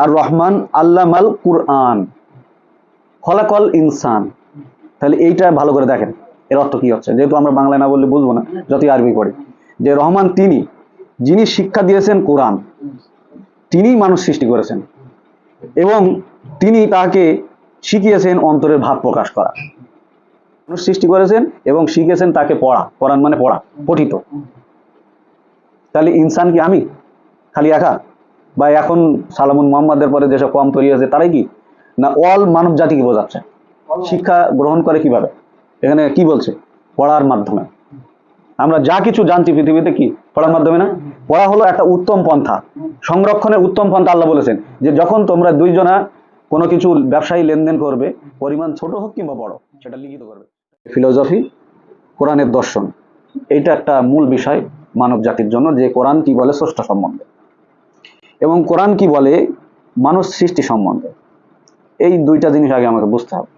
আর রহমান আল্লামাল কুরআন। খলাকল ইনসান। তাহলে এইটা ভালো করে দেখেন, এর অর্থ কি হচ্ছে? যেহেতু আমরা বাংলায় না বললে বুঝব না, যতই আরবি পড়ি। যে রহমান তিনি, যিনি শিক্ষা দিয়েছেন কোরআন, তিনিই মানুষ সৃষ্টি করেছেন। এবং তিনি তাকে শিখিয়েছেন অন্তরের ভাব প্রকাশ করা। মানুষ সৃষ্টি করেছেন এবং শিখেছেন তাকে পড়া। কোরআন মানে পড়া, পঠিত। তাহলে ইনসান কি আমি? খালি একা? বা এখন সালামুন মোহাম্মদের পরে যেসব কম তৈরি আছে তারাই কি? না অল মানব জাতিকে বোঝাচ্ছে? শিক্ষা গ্রহণ করে কীভাবে? এখানে কি বলছে? পড়ার মাধ্যমে। আমরা যা কিছু জানছি পৃথিবীতে কি? পড়ার মাধ্যমে না? পড়া হলো একটা উত্তম পন্থা। সংরক্ষণের উত্তম পন্থা আল্লাহ বলেছেন যে যখন তোমরা দুইজনা কোনো কিছু ব্যবসায়ী লেনদেন করবে, পরিমাণ ছোট হোক কিংবা বড়, সেটা লিখিত করবে। ফিলোসফি, কোরআনের দর্শন এটা একটা মূল বিষয় মানব জাতির জন্য, যে কোরআন কি বলে, স্রষ্টা সম্বন্ধে। এবং কোরআন কি বলে? মানুষ সৃষ্টি সম্বন্ধে। এই দুইটা জিনিস আগে আমাকে বুঝতে হবে।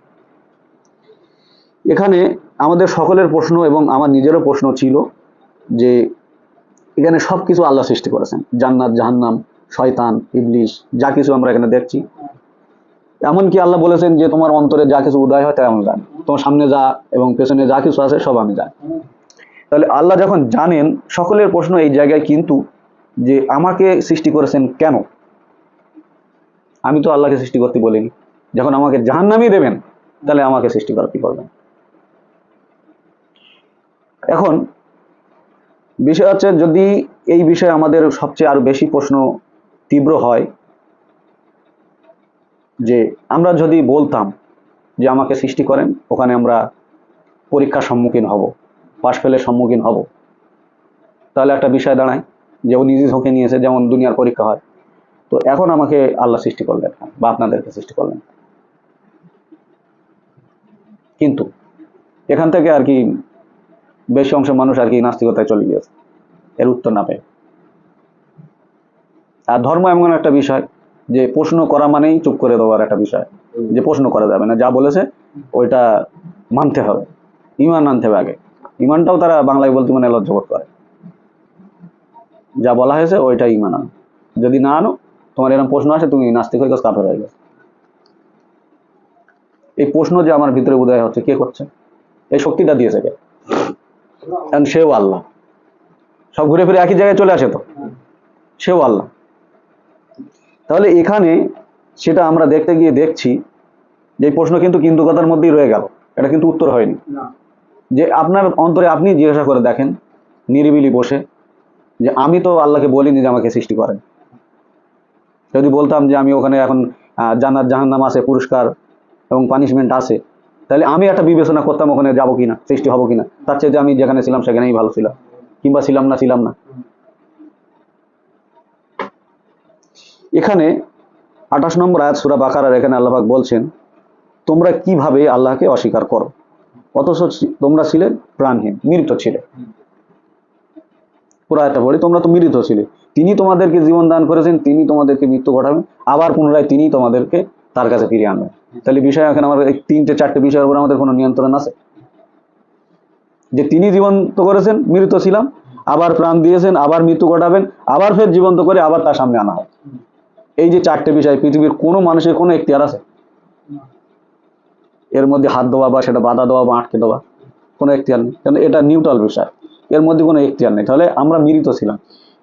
এখানে আমাদের সকলের প্রশ্ন এবং আমার নিজেরও প্রশ্ন ছিল যে এখানে সব কিছু আল্লাহ সৃষ্টি করেছেন। জান্নাত, জাহান্নাম, শয়তান ইবলিশ যা কিছু আমরা এখানে দেখছি। এমনকি আল্লাহ বলেছেন যে তোমার অন্তরে যা কিছু উদয় হয় তাই আমি জানি। তোমার সামনে যা এবং পেছনে যা কিছু আছে সব আমি জানি। তাহলে আল্লাহ যখন জানেন, সকলের প্রশ্ন এই জায়গায় কিন্তু যে আমাকে সৃষ্টি করেছেন কেন? আমি তো আল্লাহকে সৃষ্টি করতে বলিনি। যখন আমাকে জাহান্নামই দেবেন, তাহলে আমাকে সৃষ্টি করা কি করবেন? এখন, বিষয় হচ্ছে যদি এই বিষয়ে আমাদের সবচেয়ে আরও বেশি প্রশ্ন তীব্র হয়, যে আমরা যদি বলতাম যে আমাকে সৃষ্টি করেন, ওখানে আমরা পরীক্ষার সম্মুখীন হব, পাশ ফেলের সম্মুখীন হব, তাহলে একটা বিষয় দাঁড়ায়। যে ও নিজে ঝোঁকে নিয়েছে, যেমন দুনিয়ার পরীক্ষা হয়। তো এখন আমাকে আল্লাহ সৃষ্টি করলেন, বা আপনাদেরকে সৃষ্টি করলেন। কিন্তু এখান থেকে আর কি বেশি অংশ মানুষ আর কি নাস্তিকতায় চলে গিয়েছে। এর উত্তর না পেয়ে। আর ধর্ম এমন একটা বিষয় যে প্রশ্ন করা মানেই চুপ করে দেওয়ার একটা বিষয়। যে প্রশ্ন করা যাবে না, যা বলেছে ওইটা মানতে হবে। ইমান আনতে হবে আগে। ইমানটাও তারা বাংলায় বলতে মানে লজ্জাবোধ করে। যা বলা হয়েছে ওইটা ইমান আনো যদি না আনো তোমার এরকম প্রশ্ন আসে তুমি নাস্তিক হয়ে গেছো কাফের হয়ে গেছো। এই প্রশ্ন যে আমার ভিতরে উদয় হচ্ছে কে করছে? এই শক্তিটা দিয়েছে কে? কারণ সেও আল্লাহ। সব ঘুরে ফিরে একই জায়গায় চলে আসে তো। সেও আল্লাহ। তাহলে এখানে সেটা আমরা দেখতে গিয়ে দেখছি যে প্রশ্ন কিন্তু কিন্তু কথার মধ্যেই রয়ে গেল। এটা কিন্তু উত্তর হয়নি। যে আপনার অন্তরে আপনি জিজ্ঞাসা করে দেখেন নিরিবিলি বসে। যে আমি তো আল্লাহকে বলিনি যে আমাকে সৃষ্টি করেন। যদি বলতাম যে আমি ওখানে এখন জান্নাত, জাহান্নাম আছে, পুরস্কার এবং পানিশমেন্ট আছে, তাহলে আমি একটা বিবেচনা করতাম ওখানে যাব কিনা, সৃষ্টি হব কিনা। তার চাইতে আমি যেখানে ছিলাম সেখানেই ভালো ছিলাম, কিংবা ছিলাম না ছিলাম না। এখানে আঠাশ নম্বর আয়াত সুরা বাকারার এখানে আল্লাহাক বলছেন, তোমরা কীভাবে আল্লাহকে অস্বীকার করো? অথচ তোমরা ছিলে প্রাণহীন, মৃত ছিলে। পুরো একটা বলি তোমরা তো মৃত ছিলে। তিনি তোমাদেরকে জীবন দান করেছেন, তিনি তোমাদেরকে মৃত্যু ঘটাবেন, আবার পুনরায় তিনি তোমাদেরকে তার কাছে ফিরিয়ে আনবেন। তাহলে বিষয় এখানে আমাদের এই তিনটে, চারটে বিষয়ের উপর আমাদের কোনো নিয়ন্ত্রণ আছে? যে তিনি জীবন্ত করেছেন, মৃত ছিলাম, আবার প্রাণ দিয়েছেন, আবার মৃত্যু ঘটাবেন, আবার ফের জীবন্ত করে আবার তার সামনে আনা হয় এই যে চারটে বিষয়, পৃথিবীর কোনো মানুষের কোনো এখতিয়ার আছে? এর মধ্যে হাত দেওয়া বা সেটা বাধা দেওয়া বা আটকে দেওয়া কোনো এখতিয়ার নেই। কারণ এটা নিউট্রাল বিষয়। এর মধ্যে কোনো এখতিয়ার নেই। তাহলে আমরা মৃত ছিলাম।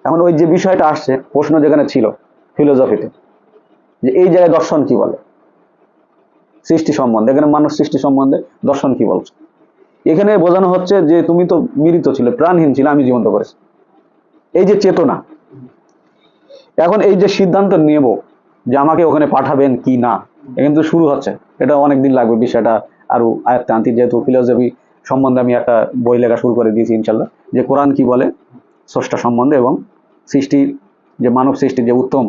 এখন ওই যে বিষয়টা আসছে, প্রশ্ন যেখানে ছিল ফিলোসফিতে যে এই জায়গায় দর্শন কি বলে? সৃষ্টি সম্বন্ধে, এখানে মানুষ সৃষ্টি সম্বন্ধে দর্শন কি বলছে? এখানে বোঝানো হচ্ছে যে তুমি তো মিলিত ছিলে, প্রাণহীন ছিলে, আমি জীবন্ত করেছি। এই যে চেতনা, এখন এই যে সিদ্ধান্ত নেব যে আমাকে ওখানে পাঠাবেন কি না এখানে তো শুরু হচ্ছে। এটা অনেক দিন লাগবে, বিষয়টা আরও আয়ত্তে আনতে, যেহেতু ফিলোসফি সম্বন্ধে আমি একটা বই লেখা শুরু করে দিয়েছি ইনশাল্লাহ যে কোরআন কি বলে, স্রষ্টা সম্বন্ধে এবং সৃষ্টির যে মানব সৃষ্টির যে উত্তম,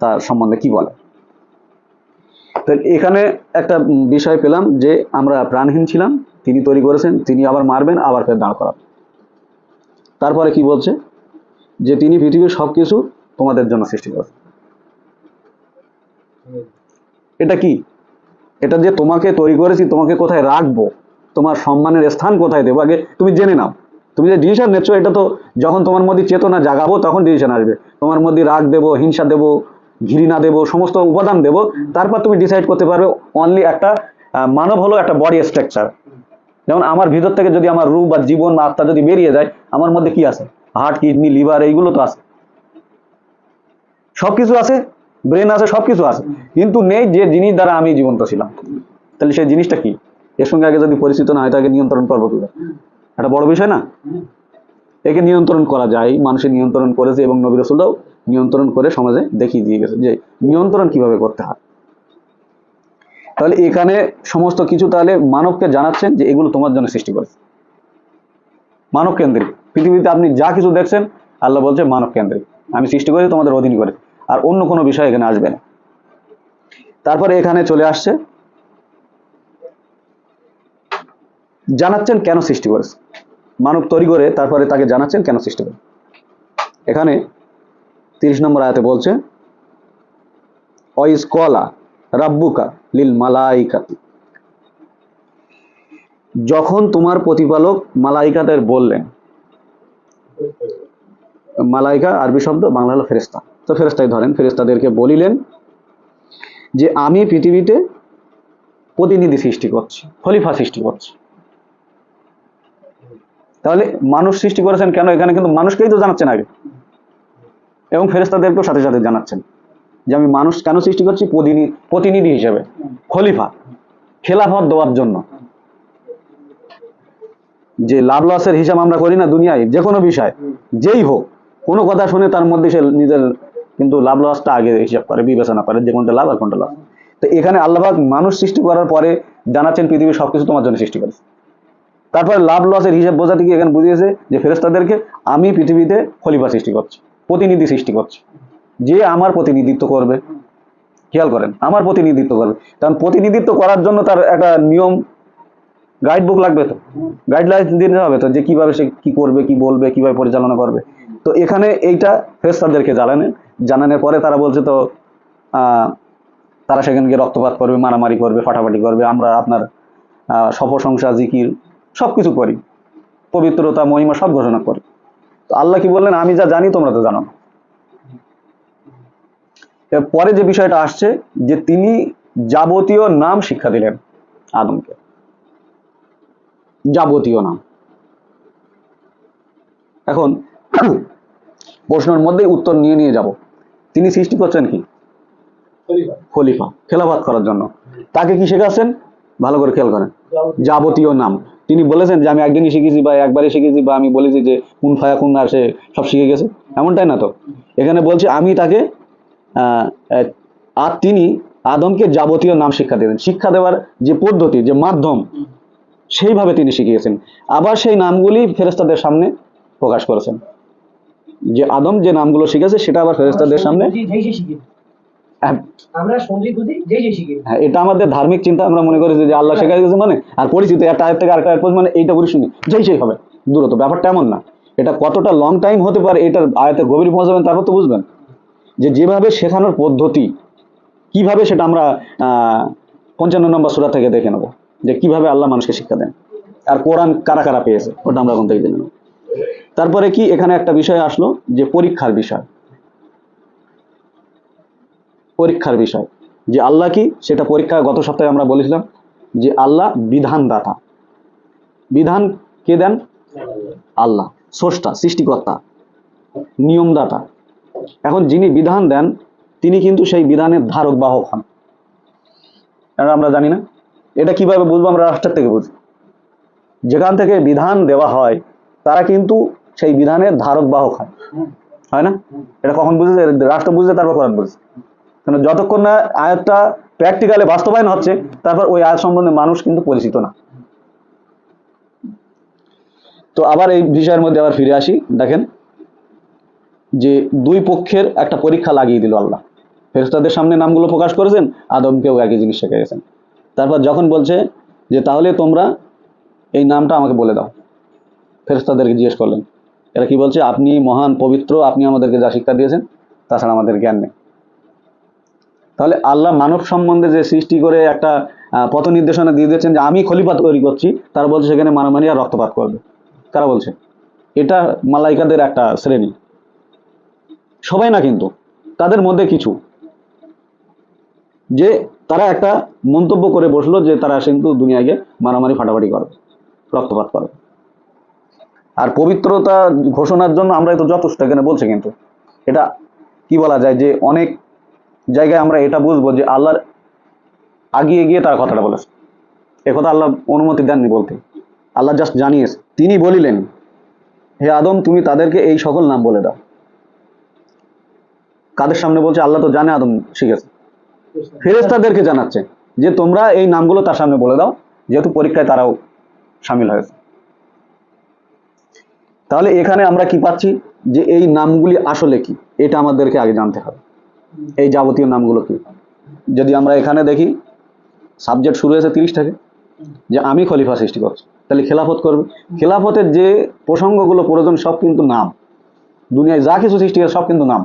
তার সম্বন্ধে কি বলে। তো এখানে একটা বিষয় পেলাম যে আমরা প্রাণহীন ছিলাম, তিনি তৈরি করেছেন, তিনি আবার মারবেন, আবার ফের দাঁড় করাবেন। তারপরে কি বলছে? যে তিনি পৃথিবীর সব কিছু তোমাদের জন্য সৃষ্টি করেছেন। এটা কি? এটা যে তোমাকে তৈরি করেছি, তোমাকে কোথায় রাখব? তোমার সম্মানের স্থান কোথায় দেবো? আগে তুমি জেনে নাও। তুমি যে ডিসিশন নিচ্ছ, এটা তো যখন তোমার মধ্যে চেতনা জাগাবো, তখন ডিসিশন আসবে। তোমার মধ্যে রাগ দেবো, হিংসা দেবো, ঘৃণা দেবো, সমস্ত উপাদান দেবো, তারপর তুমি ডিসাইড করতে পারবে অনলি একটা মানব হলো একটা বডি স্ট্রাকচার যেমন আমার ভিতর থেকে যদি আমার রূপ বা জীবন বা আত্মা যদি বেরিয়ে যায়, আমার মধ্যে কি আছে? হার্ট কিডনি লিভার এইগুলো তো আছে। সব কিছু আছে ব্রেন আছে সব কিছু আছে। কিন্তু নেই যে জিনিস দ্বারা আমি জীবন্ত ছিলাম। তাহলে সেই জিনিসটা কি? এর সঙ্গে আগে যদি পরিচিত না হয়, তাকে নিয়ন্ত্রণ করব কি একটা বড় বিষয় না? একে নিয়ন্ত্রণ করা যায়, মানুষের নিয়ন্ত্রণ করেছে এবং নবী রসুলরাও নিয়ন্ত্রণ করে সমাজে দেখিয়ে দিয়ে গেছে যে নিয়ন্ত্রণ কীভাবে করতে হয়। তাহলে এখানে সমস্ত কিছু তাহলে মানবকে জানাচ্ছেন যে এগুলো তোমার জন্য সৃষ্টি করেছে। মানব কেন্দ্রিক। পৃথিবীতে আপনি যা কিছু দেখছেন, আল্লাহ বলছে মানব কেন্দ্রিক। আমি সৃষ্টি করেছি, তোমাদের অধীন করে। আর অন্য কোনো বিষয় এখানে আসবে না। তারপরে এখানে চলে আসছে জানাচ্ছেন কেন সৃষ্টি করেছে? মানব তৈরি করে তারপরে তাকে জানাচ্ছেন কেন সৃষ্টি করে? এখানে তিরিশ নম্বর আয়াতে বলছে অইস কলা রাব্বুকা লিল মালাইকাতি। যখন তোমার প্রতিপালক মালাইকাদের বললেন, মালাইকা আরবি শব্দ, বাংলা হলো ফেরেস্তা তো ফেরেস্তাই ধরেন ফেরেস্তাদেরকে বলিলেন যে, আমি পৃথিবীতে প্রতিনিধি সৃষ্টি করছি, খলিফা সৃষ্টি করছি। তাহলে মানুষ সৃষ্টি করেছেন কেন? এখানে কিন্তু মানুষকেই তো জানাচ্ছেন আগে। এবং ফেরেস্তাদেরকেও সাথে সাথে জানাচ্ছেন যে আমি মানুষ কেন সৃষ্টি করছি? প্রতিনিধি হিসেবে। খলিফা, খেলাফত দেওয়ার জন্য। যে লাভ লসের হিসাব আমরা করি না দুনিয়ায়, যে কোনো বিষয়, যেই হোক, কোনো কথা শুনে তার মধ্যে সে নিজের কিন্তু লাভ লসটা আগে হিসাব করে, বিবেচনা করে যে কোনটা লাভ আর কোনটা লাভ তো এখানে আল্লাহবাক মানুষ সৃষ্টি করার পরে জানাচ্ছেন পৃথিবীর সবকিছু তোমার জন্য সৃষ্টি করেছে। তারপরে লাভ লসের হিসাব বোঝাতে গিয়ে এখানে বুঝিয়েছে যে ফেরেস্তাদেরকে আমি পৃথিবীতে খলিফা সৃষ্টি করছি প্রতিনিধি সৃষ্টি করছি। যে আমার প্রতিনিধিত্ব করবে খেয়াল করেন আমার প্রতিনিধিত্ব করবে। কারণ প্রতিনিধিত্ব করার জন্য তার একটা নিয়ম গাইড বুক লাগবে তো গাইডলাইন দিতে হবে তো যে কীভাবে সে কি করবে কি বলবে কীভাবে পরিচালনা করবে। তো এখানে এইটা ফেরেস্তাদেরকে জানালেন জানানোর পরে তারা বলছে তো তারা সেখানে গিয়ে রক্তপাত করবে মারামারি করবে ফাটাফাটি করবে। আমরা আপনার আহ, সপ্রশংসা জিকির সব কিছু করি। পবিত্রতা মহিমা সব ঘোষণা করি। তো আল্লাহ কি বললেন আমি যা জানি তোমরা তো জানো না। পরে যে বিষয়টা আসছে যে তিনি যাবতীয় নাম শিক্ষা দিলেন আদমকে। যাবতীয় নাম। এখন প্রশ্নের মধ্যেই উত্তর নিয়ে নিয়ে যাব। তিনি সৃষ্টি করছেন কি? খলিফা। খেলাফাত করার জন্য। তাকে কি শেখাচ্ছেন? ভালো করে খেয়াল করেন। যাবতীয় নাম। তিনি বলেছেন যে আমি একদিনই শিখেছি বা একবারই শিখেছি বা আমি বলেছি যে কোন ফায়া কোন আর সে সব শিখে গেছে। এমনটাই না তো? এখানে বলছে আমি তাকে আর তিনি আদমকে যাবতীয় নাম শিক্ষা দিলেন শিক্ষা দেওয়ার যে পদ্ধতি যে মাধ্যম সেইভাবে তিনি শিখিয়েছেন। আবার সেই নামগুলি ফেরেস্তাদের সামনে প্রকাশ করেছেন। যে আদম যে নামগুলো শিখেছে সেটা আবার ফেরেস্তাদের সামনে এটা আমাদের ধার্মিক চিন্তা আমরা মনে করি যে আল্লাহ শেখা গেছে মানে আর পরিচিত একটা আয়ের থেকে আরেকটা মানে এইটা বলি শুনি যেই সেই হবে দূরত ব্যাপারটা এমন না। এটা কতটা লং টাইম হতে পারে এটার আয়তের গভীর পৌঁছাবেন তারপর তো বুঝবেন। যে যেভাবে শেখানোর পদ্ধতি কীভাবে সেটা আমরা আহ, পঞ্চান্ন নম্বর সুরা থেকে দেখে নেব। যে কীভাবে আল্লাহ মানুষকে শিক্ষা দেন। আর কোরআন কারা কারা পেয়েছে ওটা আমরা এখন থেকে জেনে নেব। তারপরে কি এখানে একটা বিষয় আসলো যে পরীক্ষার বিষয়। পরীক্ষার বিষয়। যে আল্লাহ কি? সেটা পরীক্ষা গত সপ্তাহে আমরা বলেছিলাম যে আল্লাহ বিধানদাতা। বিধান কে দেন? আল্লাহ। স্রষ্টা, সৃষ্টিকর্তা, নিয়মদাতা। এখন যিনি বিধান দেন, তিনি কিন্তু সেই বিধানের ধারক, বাহক হন। আমরা জানি না। এটা কীভাবে বুঝব আমরা রাষ্ট্রের থেকে বুঝি। যেখান থেকে বিধান দেওয়া হয়, তারা কিন্তু সেই বিধানের ধারক, বাহক হয়। হয় না? এটা কখন বুঝেছে? রাষ্ট্র বুঝছে, তারপর কোরআন বুঝছে। কারণ যতক্ষণ না আয়াতটা প্র্যাকটিক্যালে বাস্তবায়ন হচ্ছে, তারপর ওই আয়াত সম্বন্ধে মানুষ কিন্তু পরিচিত না। তো আবার এই বিষয়ের মধ্যে আবার ফিরে আসি। দেখেন, যে দুই পক্ষের একটা পরীক্ষা লাগিয়ে দিল আল্লাহ। ফেরেস্তাদের সামনে নামগুলো প্রকাশ করেছেন আদমকেও একই জিনিস শিখে গেছেন। তারপর যখন বলছে যে, তাহলে তোমরা এই নামটা আমাকে বলে দাও। ফেরেস্তাদেরকে জিজ্ঞেস করলেন। এরা কি বলছে, আপনি মহান পবিত্র, আপনি আমাদেরকে যা শিক্ষা দিয়েছেন তাছাড়া আমাদের জ্ঞান নেই। তাহলে আল্লাহ মানব সম্বন্ধে যে সৃষ্টি করে একটা পথ নির্দেশনা দিয়ে দিয়েছেন যে আমি খলিফা তৈরি করছি, তারা বলছে সেখানে মারামারি আর রক্তপাত করবে। কারা বলছে? এটা মালাইকাদের একটা শ্রেণি। সবাই না কিন্তু, তাদের মধ্যে কিছু। যে তারা একটা মন্তব্য করে বসল যে তারা কিন্তু দুনিয়াকে মারামারি ফাটাফাটি করবে, রক্তপাত করবে। আর পবিত্রতা ঘোষণার জন্য আমরা তো যথেষ্ট এখানে বলছে কিন্তু। এটা কি বলা যায় যে অনেক জায়গায় আমরা এটা বুঝব যে আল্লাহর আগিয়ে গিয়ে তারা কথাটা বলেছে। একথা আল্লাহ অনুমতি দেননি বলতে। আল্লাহ জাস্ট জানিয়েছে। তিনি বলিলেন, হে আদম, তুমি তাদেরকে এই সকল নাম বলে দাও। কাদের সামনে বলছে, আল্লাহ তো জানে আদম শিখেছে। ফেরেস্তাদেরকে জানাচ্ছে যে তোমরা এই নামগুলো তার সামনে বলে দাও, যেহেতু পরীক্ষায় তারাও সামিল হয়েছে। তাহলে এখানে আমরা কি পাচ্ছি? যে এই নামগুলি আসলে কি? এটা আমাদেরকে আগে জানতে হবে। এই যাবতীয় নামগুলো কি? যদি আমরা এখানে দেখি সাবজেক্ট শুরু হয়েছে তিরিশ থেকে, যে আমি খলিফা সৃষ্টি করছি। তাহলে খেলাফত করবে। খেলাফতের যে প্রসঙ্গগুলো, প্রয়োজন, সব কিন্তু নাম। দুনিয়ায় যা কিছু সৃষ্টি হয় সব কিন্তু নাম।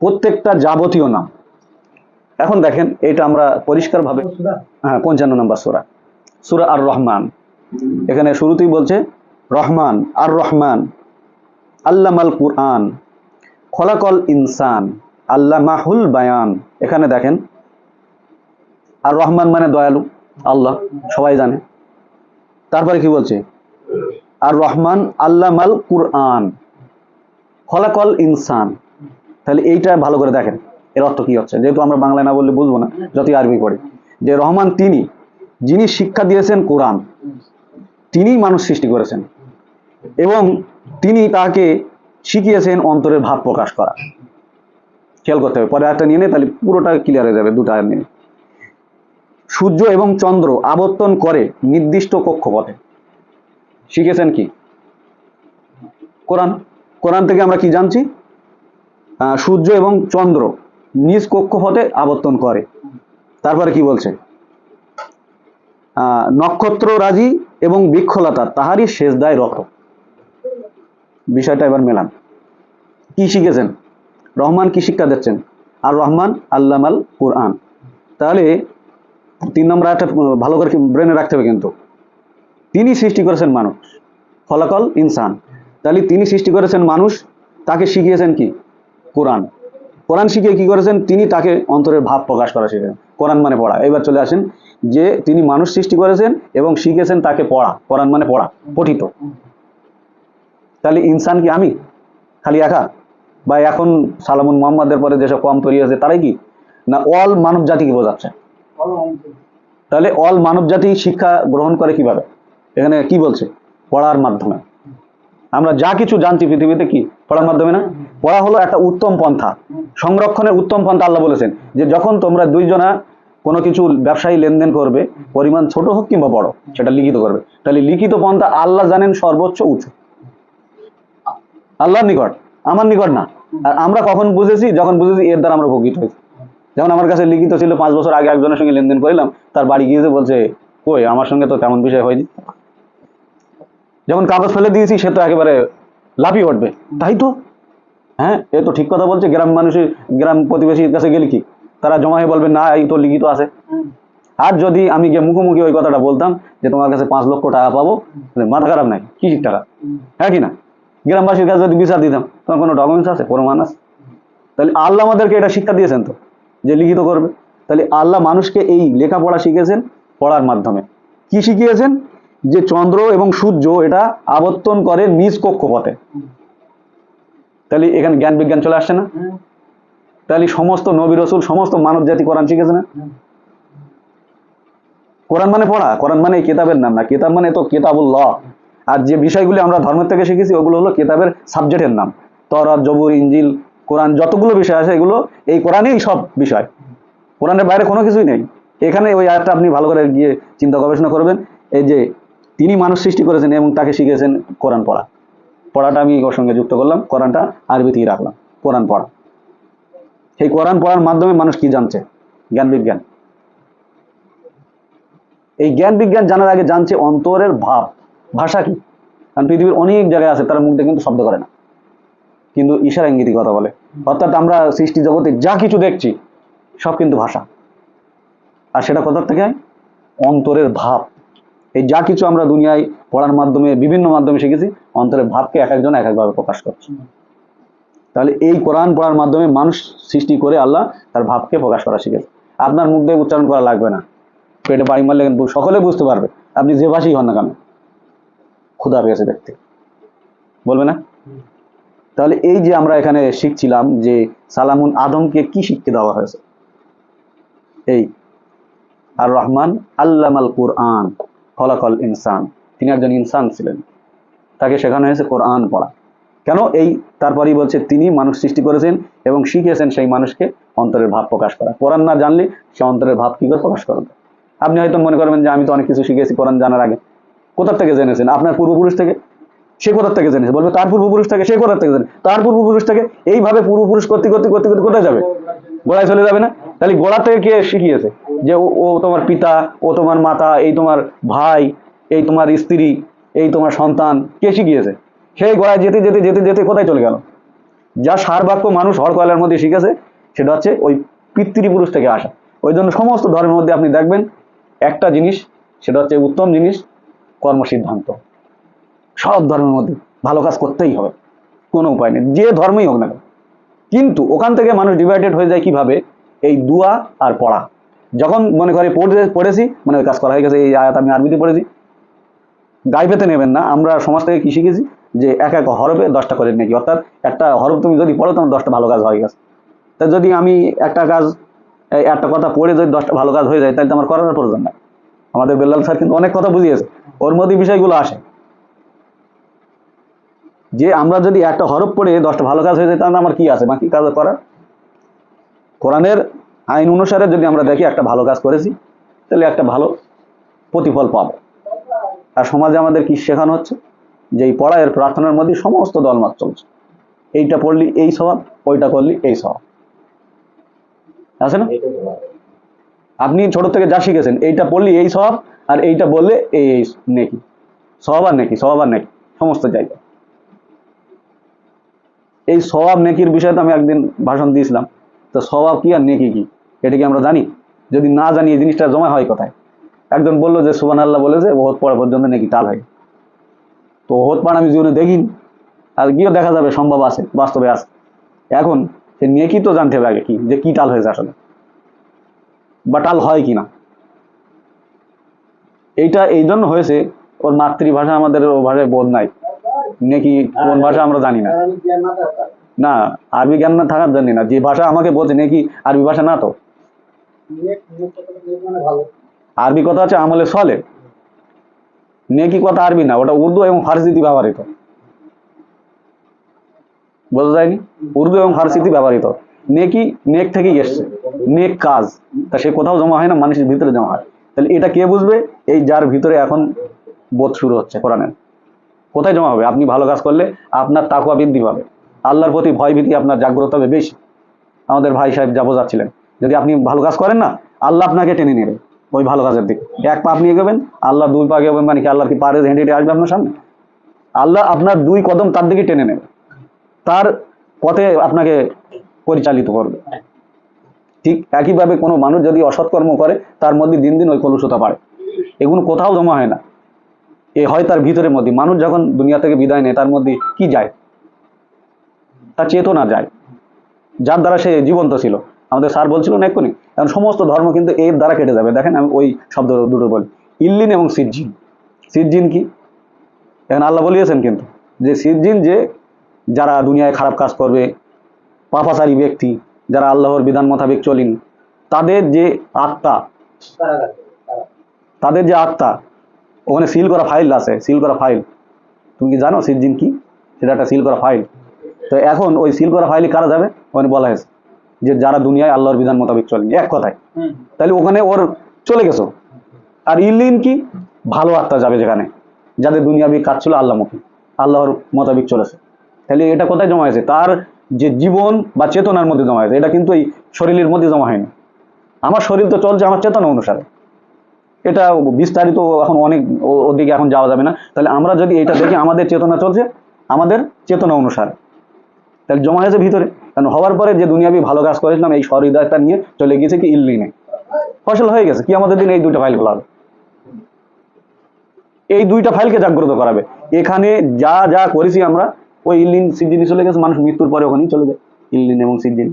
প্রত্যেকটা যাবতীয় নাম। এখন দেখেন এটা আমরা পরিষ্কারভাবে হ্যাঁ পঞ্চান্ন নম্বর সুরা। সুরা আর রহমান এখানে শুরুতেই বলছে, রহমান আর রহমান আল্লামাল কুরআন। খলাকল ইনসান। আল্লামাহুল বায়ান। এখানে দেখেন, আর রহমান মানে দয়ালু, আল্লাহ, সবাই জানে। তারপরে কি বলছে? আর রহমান আল্লামাল কুরআন, খলাকল ইনসান। তাহলে এইটা ভালো করে দেখেন, এর অর্থ কি হচ্ছে? যেহেতু আমরা বাংলায় না বললে বুঝব না, যতই আরবি পড়ি। যে রহমান তিনি, যিনি শিক্ষা দিয়েছেন কোরআন, তিনি মানুষ সৃষ্টি করেছেন। এবং তিনি তাকে শিখিয়েছেন অন্তরের ভাব প্রকাশ করা। খেয়াল করতে হবে। পরে একটা নিয়ে তাহলে পুরোটা ক্লিয়ার হয়ে যাবে দুটা নিয়ে সূর্য এবং চন্দ্র আবর্তন করে নির্দিষ্ট কক্ষপথে। শিখেছেন কি? কোরআন। কোরআন থেকে আমরা কি জানছি? সূর্য এবং চন্দ্র নিজ কক্ষপথে আবর্তন করে। তারপরে কি বলছে? নক্ষত্র রাজি এবং বৃক্ষলতা, তাহারই শেষ দায় রত। বিষয়টা এবার মেলান। কি শিখেছেন? রহমান কি শিক্ষা দিচ্ছেন? আর রহমান আল্লামাল কোরআন। তাহলে তিন নম্বর একটা ভালো করে ব্রেনে রাখতে হবে কিন্তু। তিনি সৃষ্টি করেছেন মানুষ ফলাকল ইনসান। তাহলে তিনি সৃষ্টি করেছেন মানুষ, তাকে শিখিয়েছেন কি? কোরআন। কোরআন শিখিয়ে কি করেছেন? তিনি তাকে অন্তরের ভাব প্রকাশ করা শিখেছেন। কোরআন মানে পড়া। এবার চলে আসেন যে তিনি মানুষ সৃষ্টি করেছেন এবং শিখেছেন তাকে পড়া। কোরআন মানে পড়া, পঠিত। তাহলে ইনসান কি আমি? খালি একা? বা এখন সালামুন মোহাম্মদের পরে যেসব কম তৈরি হয়েছে তারাই কি? না অল মানব জাতিকে বোঝাচ্ছে? তাহলে অল মানব জাতি শিক্ষা গ্রহণ করে কীভাবে? এখানে কি বলছে? পড়ার মাধ্যমে। আমরা যা কিছু জানছি পৃথিবীতে কি? পড়ার মাধ্যমে না? পড়া হলো একটা উত্তম পন্থা। সংরক্ষণের উত্তম পন্থা আল্লাহ বলেছেন যে যখন তোমরা দুইজনা কোনো কিছু ব্যবসায়ী লেনদেন করবে পরিমাণ ছোট হোক কিংবা বড় সেটা লিখিত করবে। তাহলে লিখিত পন্থা আল্লাহ জানেন সর্বোচ্চ উঁচু। আল্লাহর নিকট। আমার নিকট না। আর আমরা কখন বুঝেছি? যখন বুঝেছি, এর দ্বারা আমরা উপকৃত হয়েছি। যেমন আমার কাছে লিখিত ছিল, পাঁচ বছর আগে একজনের সঙ্গে লেনদেন করিলাম, তার বাড়ি গিয়েছে, বলছে, কই, আমার সঙ্গে তো তেমন বিষয় হয়নি। যখন কাগজ ফেলে দিয়েছি, সে তো একেবারে লাফিয়ে উঠবে। তাই তো? হ্যাঁ এ তো ঠিক কথা বলছে, গ্রাম মানুষের গ্রাম প্রতিবেশীর কাছে গেলে কি? তারা জমা হয়ে বলবে, না, এই তো লিখিত আছে। আর যদি আমি গিয়ে মুখোমুখি ওই কথাটা বলতাম, যে তোমার কাছে পাঁচ লক্ষ টাকা পাবো মাথা খারাপ নাই, কি টাকা হ্যাঁ কি না? গ্রামবাসীর কাছে যদি বিচার দিতাম তোমার কোনো ডকুমেন্টস আছে? প্রমাণ আছে? তাহলে আল্লাহ আমাদেরকে এটা শিক্ষা দিয়েছেন তো, যে লিখিত করবে। তাহলে আল্লাহ মানুষকে এই লেখাপড়া শিখেছেন পড়ার মাধ্যমে। কি শিখিয়েছেন? যে চন্দ্র এবং সূর্য এটা আবর্তন করে নিজ কক্ষপথে। তাহলে এখানে জ্ঞান বিজ্ঞান চলে আসছে না? তাহলে সমস্ত নবী রসুল, সমস্ত মানব জাতি কোরআন শিখেছে না? কোরআন মানে পড়া? কোরআন মানে কেতাবের নাম না? কেতাব মানে তো কেতাবুল্লাহ। আর যে বিষয়গুলি আমরা ধর্মের থেকে শিখেছি, ওগুলো হলো কেতাবের সাবজেক্টের নাম। তরাত জবুর ইঞ্জিল কোরআন, যতগুলো বিষয় আছে এগুলো এই কোরআনেই সব বিষয়। কোরআনের বাইরে কোনো কিছুই নেই। এখানে ওই আয়াতটা আপনি ভালো করে গিয়ে চিন্তা গবেষণা করবেন। এই যে তিনি মানুষ সৃষ্টি করেছেন এবং তাকে শিখেছেন কোরআন পড়া। পড়াটা আমি ওর সঙ্গে যুক্ত করলাম, কোরআনটা আরবিতেই রাখলাম, কোরআন পড়া। সেই কোরআন পড়ার মাধ্যমে মানুষ কি জানছে? জ্ঞান বিজ্ঞান। এই জ্ঞান বিজ্ঞান জানার আগে জানছে অন্তরের ভাব। ভাষা কি? কারণ পৃথিবীর অনেক জায়গায় আছে, তারা মুখ দিয়ে কিন্তু শব্দ করে না। কিন্তু ইশারা ইঙ্গিতি কথা বলে। অর্থাৎ আমরা সৃষ্টি জগতে যা কিছু দেখছি, সব কিন্তু ভাষা। আর সেটা কোথার থেকে অন্তরের ভাব। এই যা কিছু আমরা দুনিয়ায় পড়ার মাধ্যমে, বিভিন্ন মাধ্যমে শিখেছি, অন্তরের ভাবকে এক একজন এক একভাবে প্রকাশ করছে। তাহলে এই কোরআন পড়ার মাধ্যমে মানুষ সৃষ্টি করে আল্লাহ তার ভাবকে প্রকাশ করা শিখেছে। আপনার মুখ দিয়ে উচ্চারণ করা লাগবে না। পেটে বাড়ি মারলে কিন্তু সকলে বুঝতে পারবে। আপনি যে ভাষাই হন না কেন? ক্ষুধা পেয়েছে ব্যক্তি বলবে না? তাহলে এই যে আমরা এখানে শিখছিলাম যে সালামুন আদমকে কি শিখতে দেওয়া হয়েছে? এই আর রহমান আল্লামাল কুরআন ফলাকল ইনসান। তিনি একজন ইনসান ছিলেন। তাকে শেখানো হয়েছে কোরআন পড়া। কেন? এই তারপরেই বলছে তিনি মানুষ সৃষ্টি করেছেন এবং শিখিয়েছেন সেই মানুষকে অন্তরের ভাব প্রকাশ করা। কোরআন না জানলে সে অন্তরের ভাব কী করে প্রকাশ করবে? আপনি হয়তো মনে করবেন যে আমি তো অনেক কিছু শিখেছি কোরআন জানার আগে। কোথার থেকে জেনেছেন? আপনার পূর্বপুরুষ থেকে? সে কোথার থেকে জেনেছে? বলবে, তার পূর্বপুরুষ থেকে, সে কোথার থেকে জেনে তার পূর্বপুরুষ থেকে? এইভাবে পূর্বপুরুষ করতে করতে করতে করতে কোথায় যাবে? গোড়ায় চলে যাবে না? তাহলে গোড়া থেকে কে শিখিয়েছে? যে ও তোমার পিতা, ও তোমার মাতা, এই তোমার ভাই, এই তোমার স্ত্রী, এই তোমার সন্তান, কে শিখিয়েছে? সেই গোড়ায় যেতে যেতে যেতে যেতে কোথায় চলে গেল? যা সার বাক্য মানুষ হর কয়লার মধ্যে শিখেছে, সেটা হচ্ছে ওই পিতৃপুরুষ থেকে আসা। ওই জন্য সমস্ত ধর্মের মধ্যে আপনি দেখবেন, একটা জিনিস, সেটা হচ্ছে উত্তম জিনিস কর্মসিদ্ধান্ত। সব ধর্মের মধ্যে ভালো কাজ করতেই হবে, কোনো উপায় নেই, যে ধর্মই হোক না কেন। কিন্তু ওখান থেকে মানুষ ডিভাইডেড হয়ে যায় কীভাবে? এই দুয়া আর পড়া। যখন মনে করে পড়ে পড়েছি মানে ওই কাজ করা হয়ে গেছে, এই আয়াত আমি আরবিতে পড়েছি। গায়ে পেতে নেবেন না, আমরা সমাজ থেকে কি শিখেছি? যে এক এক হরফে দশটা করে নাকি, অর্থাৎ একটা হরফ তুমি যদি পড়ো, তোমার দশটা ভালো কাজ হয়ে গেছে। তা যদি আমি একটা কাজ একটা কথা পড়ে যদি দশটা ভালো কাজ হয়ে যায়, তাহলে তো আমার করার প্রয়োজন নাই। আমাদের বেল্লাল স্যার কিন্তু অনেক কথা বুঝিয়েছে। ওর মধ্যে বিষয়গুলো আসে। যে আমরা যদি একটা হরফ পড়ে দশটা ভালো কাজ হয়ে যায়, তাহলে আমার কি আছে? বাকি কাজ করার। কোরআনের আইন অনুসারে যদি আমরা দেখি একটা ভালো কাজ করেছি, তাহলে একটা ভালো প্রতিফল পাব। আর সমাজে আমাদের কি শেখানো হচ্ছে? যে এই পড়া এর প্রার্থনার মধ্যে সমস্ত দলমত চলছে। এইটা পড়লি, এই স্বভাব, ওইটা করলি, এই স্বভাব। আছে না? আপনি ছোট থেকে যা শিখেছেন, এইটা পড়লি এই সব আর এইটা বললে এই এই নেকি। স্বভাব আর নেকি, স্বভাব আর নেকি, সমস্ত জায়গায়। এই স্বভাব নেকির বিষয়ে তো আমি একদিন ভাষণ দিয়েছিলাম, তো স্বভাব কি আর নেকি কি, এটা কি আমরা জানি? যদি না জানি, এই জিনিসটা জমা হয় কোথায়? একজন বলল যে সুবান আল্লাহ বলেছে ওহত পড়া পর্যন্ত নেকি তাল হয়। তো ওহত পাড় আমি জীবনে দেখিনি, আর গিয়েও দেখা যাবে, সম্ভব আছে, বাস্তবে আছে। এখন সে নেকি তো জানতে হবে আগে কি, যে কি তাল হয়েছে আসলে। বা টাল হয় কিনা? এইটা এই জন্য হয়েছে ওর মাতৃভাষা আমাদের ও ভাষায় বোধ নাই। নাকি কোন ভাষা আমরা জানি না। না আরবি জ্ঞান না থাকার জন্য না। যে ভাষা আমাকে বলছে নাকি আরবি ভাষা না তো? আরবি কথা আছে আমলে সলে। নেকি কথা আরবি না ওটা উর্দু এবং ফার্সিতে ব্যবহৃত। বোঝা যায়নি? উর্দু এবং ফার্সিতে ব্যবহৃত। নেকি, নেক থেকেই এসছে নেক কাজ। তা সে কোথাও জমা হয় না, মানুষের ভিতরে জমা হয়। তাহলে এটা কে বুঝবে? এই যার ভিতরে এখন বোধ শুরু হচ্ছে কোরআনের। কোথায় জমা হবে? আপনি ভালো কাজ করলে আপনার তাকুয়া বৃদ্ধি পাবে। আল্লাহর প্রতি ভয় ভীতি আপনার জাগ্রত হবে বেশি। আমাদের ভাই সাহেব যা বোঝাচ্ছিলেন। যদি আপনি ভালো কাজ করেন না, আল্লাহ আপনাকে টেনে নেবে ওই ভালো কাজের দিকে। এক পা আপনি এগোবেন, আল্লাহ দুই পা এগোবেন মানে কি আল্লাহ কি পারে হেঁটে হেঁটে আসবে আপনার সামনে? আল্লাহ আপনার দুই কদম তার দিকে টেনে নেবে। তার পথে আপনাকে পরিচালিত করবে। ঠিক একইভাবে কোনো মানুষ যদি অসৎকর্ম করে, তার মধ্যে দিন দিন ওই কলুষতা বাড়ে। এগুলো কোথাও জমা হয় না। এ হয় তার ভিতরের মধ্যে। মানুষ যখন দুনিয়া থেকে বিদায় নেয়, তার মধ্যে কি যায়? তার চেতনা যায়। যার দ্বারা সে জীবন্ত ছিল। আমাদের স্যার বলছিল না এক্ষুনি? এখন সমস্ত ধর্ম কিন্তু এর দ্বারা কেটে যাবে। দেখেন আমি ওই শব্দ দুটো বলি। ইল্লিন এবং সিজ্জিন। সিজ্জিন কি? এখন আল্লাহ বলিয়েছেন কিন্তু যে সিজ্জিন যে যারা দুনিয়ায় খারাপ কাজ করবে পাপাচারী ব্যক্তি যারা আল্লাহর বিধান মোতাবেক চলিন তাদের যে আত্মা তাদের যে আত্মা ওখানে সিল করা ফাইল আছে সিল করা ফাইল তুমি কি জানো সিজিন কি? সেটা একটা সিল করা ফাইল তো এখন ওই সিল করা ফাইলে কারা যাবে? ওখানে বলা হয়েছে যে যারা দুনিয়ায় আল্লাহর বিধান মোতাবেক চলেন। এক কথায়। তাহলে ওখানে ওর চলে গেছো। আর ইলিন কি? ভালো আত্মা যাবে যেখানে যাদের দুনিয়াবি কাজ ছিল আল্লাহমুখী আল্লাহর মোতাবেক চলেছে। তাহলে এটা কোথায় জমা হয়েছে? তার যে জীবন বা চেতনার মধ্যে জমা হয়েছে, এটা কিন্তু এই শরীরের মধ্যে জমা হয়নি। আমার শরীর তো চলছে আমার চেতনা অনুসারে। এটা বিস্তারিত এখন অনেক ওদিকে এখন যাওয়া যাবে না। তাহলে আমরা যদি এটা দেখি, আমাদের চেতনা চলছে, আমাদের চেতনা অনুসারে। তাহলে জমা হয়েছে ভিতরে। কারণ হওয়ার পরে যে দুনিয়াবি ভালো কাজ করেছিলাম, এই সহৃদয়তা নিয়ে চলে গেছে কি ইল্লিনে ফসল হয়ে গেছে, কি আমাদের দিন এই দুইটা ফাইল খোলা এই দুইটা ফাইলকে জাগ্রত করাবে? এখানে যা যা করেছি আমরা ওই ইল্লিন সিজিনি চলে গেছে, মানুষ মৃত্যুর পরে ওখানেই চলে যায়, ইল্লিন এবং সিজিন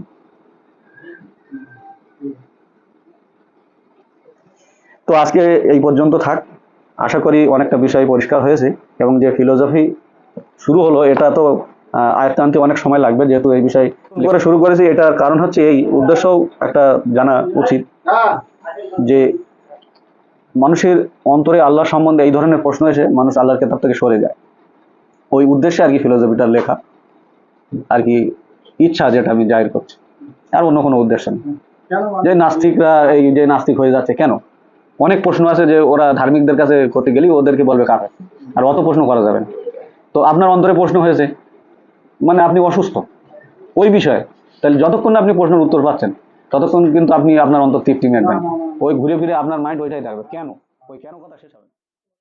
তো আজকে এই পর্যন্ত থাক। আশা করি অনেকটা বিষয় পরিষ্কার হয়েছে এবং যে ফিলোসফি শুরু হলো, এটা তো আয়ত্তে আনতে অনেক সময় লাগবে যেহেতু এই বিষয় করে শুরু করেছি। এটার কারণ হচ্ছে এই উদ্দেশ্যও একটা জানা উচিত যে মানুষের অন্তরে আল্লাহ সম্বন্ধে এই ধরনের প্রশ্ন এসে মানুষ আল্লাহর কেতাব থেকে সরে যায়। ওই উদ্দেশ্যে আর কি ফিলোসফিটার লেখা। আর কি ইচ্ছা যেটা আমি জাহির করছি। আর অন্য কোনো উদ্দেশ্য নেই। যে নাস্তিকরা এই যে নাস্তিক হয়ে যাচ্ছে কেন? অনেক প্রশ্ন আছে যে ওরা ধার্মিকদের কাছে করতে গেলেই ওদেরকে বলবে কার আর অত প্রশ্ন করা যাবে না। তো আপনার অন্তরে প্রশ্ন হয়েছে মানে আপনি অসুস্থ। ওই বিষয়ে। তাহলে যতক্ষণ না আপনি প্রশ্নের উত্তর পাচ্ছেন ততক্ষণ কিন্তু আপনি আপনার অন্তর তৃপ্তি মেটবেন। ওই ঘুরে ফিরে আপনার মাইন্ড ওইটাই থাকবে। কেন? ওই কেন কথা শেষ হবে।